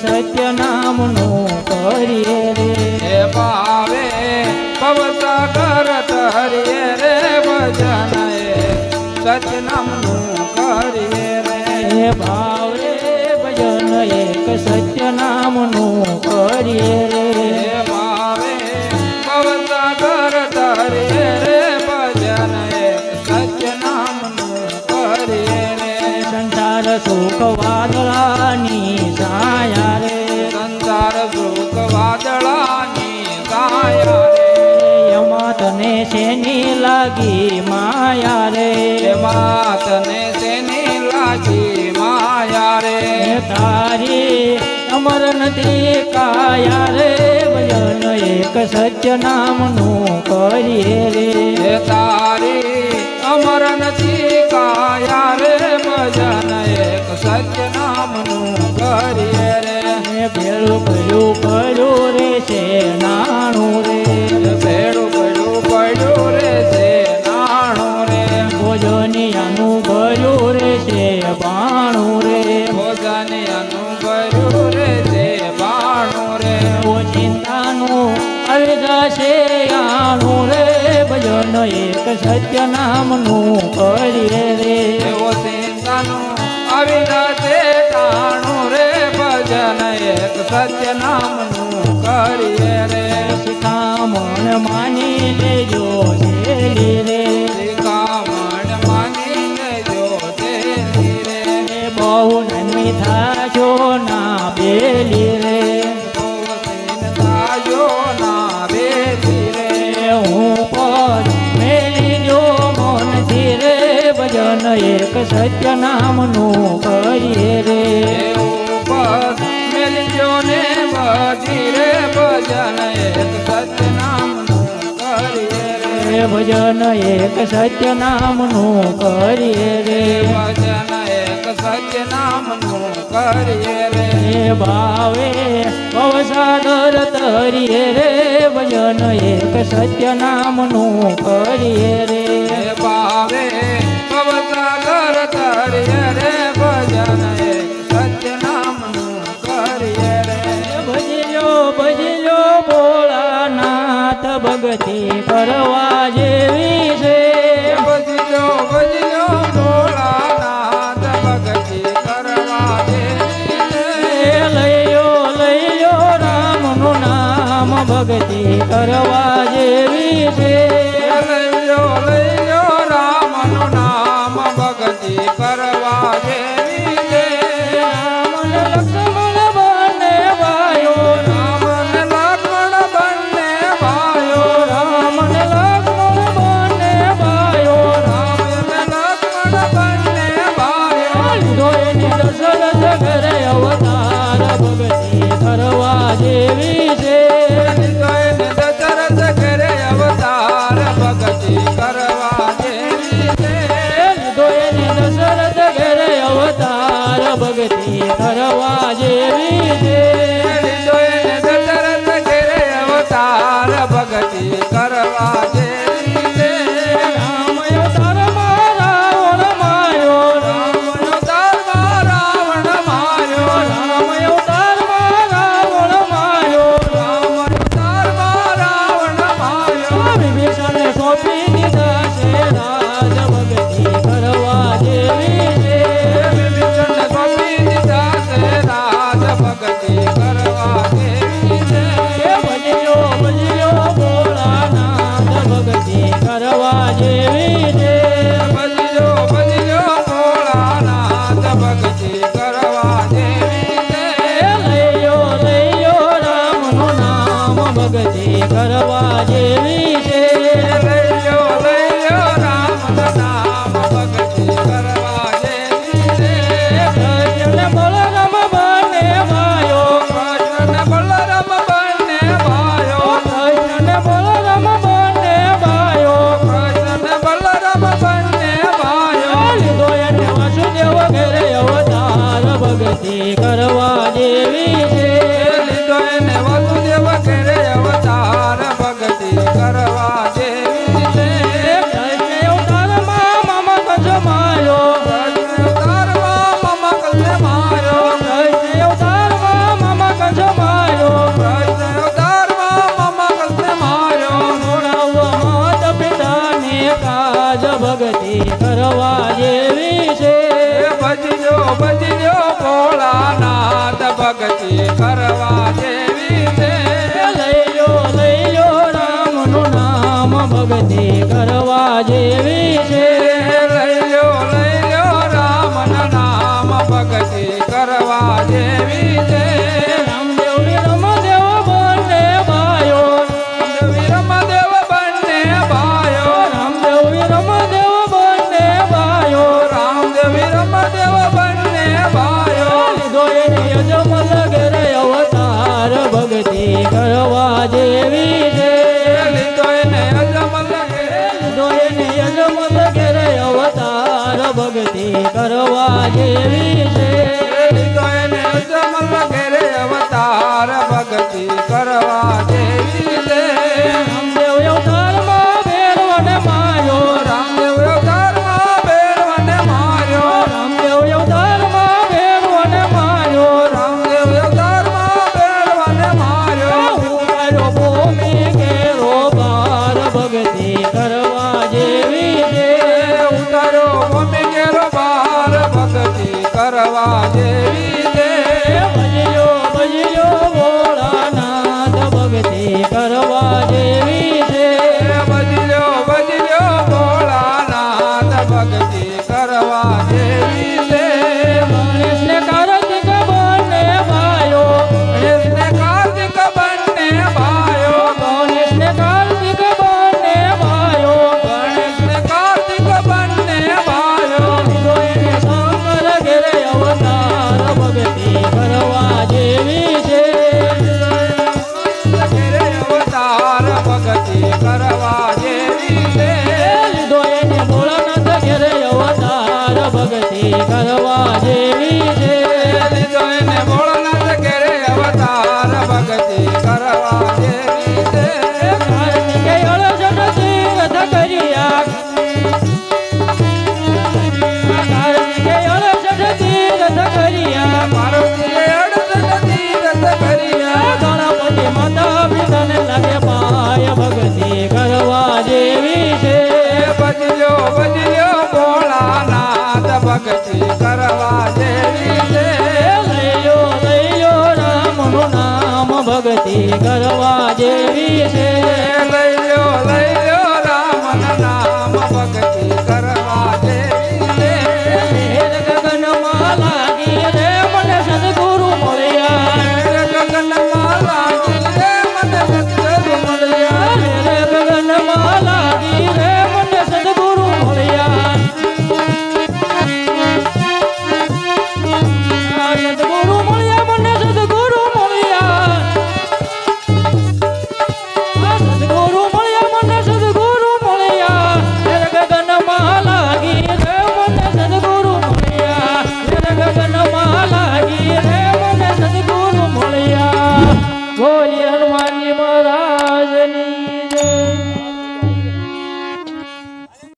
સત્ય નામનું કરીએ રે. ભાવે ભાવે પવસાગર હરિયે રે ભજન સત્ય સતનામનું લાગી માયા રે. એમાં તને તેની લાગી માયા રે? તારી અમર નથી કાયા રે. ભજન એક સત્ય નામનું કરીએ રે. તારી અમર નથી કાયા રે. ભજન એક સત્ય નામનું કરીએ રે. ભેળું ભોજન અનુભર્યું રે છે બાણું રે ઓ ચિંતાનું જશે આણું રે ભજન એક સત્ય નામનું કરીએ રે એવો ચિંતાનું આવી જશે રે ભજન એક સત્ય નામનું કરીએ રે માની લેજો એક સત્ય નામનું કરીએ રે. ઉપર મેલજો ને બધી રે ભજન એક સત્ય નામનું કરીએ રે. ભજન એક સત્ય નામનું કરીએ રે ભજન એક સત્ય નામનું કરીએ રે ભાવે ભવસાગર તરીએ રે. ભજન એક સત્ય નામનું કરીએ રે. ભાવે પવસાગર તરીએ રે ભજન એક સત્ય નામનું કરીએ રે. ભજજો ભજજો ભોળાનાથ ભગતિ કરવા જેવી છે. ભજ્યો ભજ્યો ભોળાનાથ ભક્તિ કરવા એ લઈયો લઈયો રામનું નામ ભગતિ કરવા જેવી છે. धरवा ભક્તિ કરવા જેવી છે. લઈ લો લઈ લો રામ નામ ભક્તિ કરવા જેવી ભક્તિ કરવા જેવી છે. ಸರ್ವಾಜ